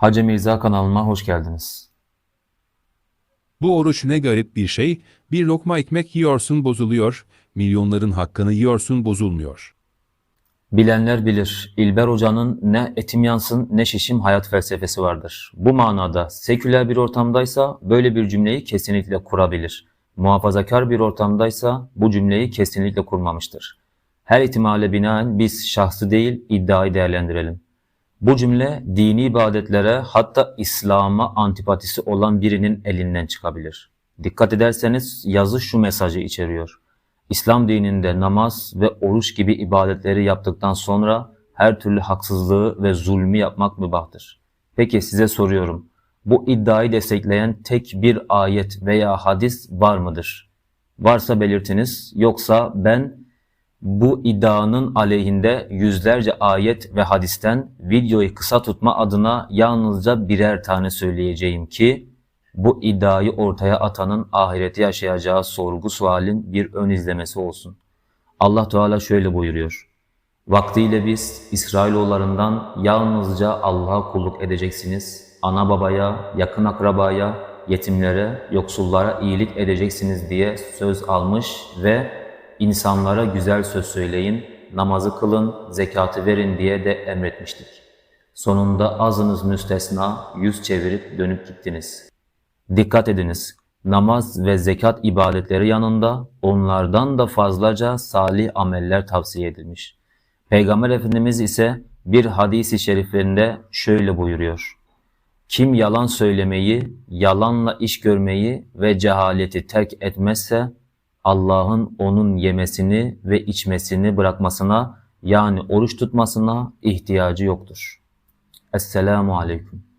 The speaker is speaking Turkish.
Hacı Mirza kanalıma hoş geldiniz. Bu oruç ne garip bir şey, bir lokma ekmek yiyorsun bozuluyor, milyonların hakkını yiyorsun bozulmuyor. Bilenler bilir, İlber Hoca'nın ne etim yansın ne şişim hayat felsefesi vardır. Bu manada seküler bir ortamdaysa böyle bir cümleyi kesinlikle kurabilir. Muhafazakar bir ortamdaysa bu cümleyi kesinlikle kurmamıştır. Her ihtimale binaen biz şahsı değil iddiayı değerlendirelim. Bu cümle dini ibadetlere hatta İslam'a antipatisi olan birinin elinden çıkabilir. Dikkat ederseniz yazı şu mesajı içeriyor. İslam dininde namaz ve oruç gibi ibadetleri yaptıktan sonra her türlü haksızlığı ve zulmü yapmak mübahtır. Peki size soruyorum. Bu iddiayı destekleyen tek bir ayet veya hadis var mıdır? Varsa belirtiniz. Yoksa ben bu iddianın aleyhinde yüzlerce ayet ve hadisten videoyu kısa tutma adına yalnızca birer tane söyleyeceğim ki bu iddiayı ortaya atanın ahireti yaşayacağı sorgu sualin bir ön izlemesi olsun. Allah Teala şöyle buyuruyor. Vaktiyle biz İsrailoğullarından yalnızca Allah'a kulluk edeceksiniz. Ana babaya, yakın akrabaya, yetimlere, yoksullara iyilik edeceksiniz diye söz almış ve insanlara güzel söz söyleyin, namazı kılın, zekatı verin diye de emretmiştik. Sonunda azınız müstesna yüz çevirip dönüp gittiniz. Dikkat ediniz, namaz ve zekat ibadetleri yanında onlardan da fazlaca salih ameller tavsiye edilmiş. Peygamber Efendimiz ise bir hadisi şeriflerinde şöyle buyuruyor. Kim yalan söylemeyi, yalanla iş görmeyi ve cehaleti terk etmezse Allah'ın onun yemesini ve içmesini bırakmasına yani oruç tutmasına ihtiyacı yoktur. Esselamu Aleyküm.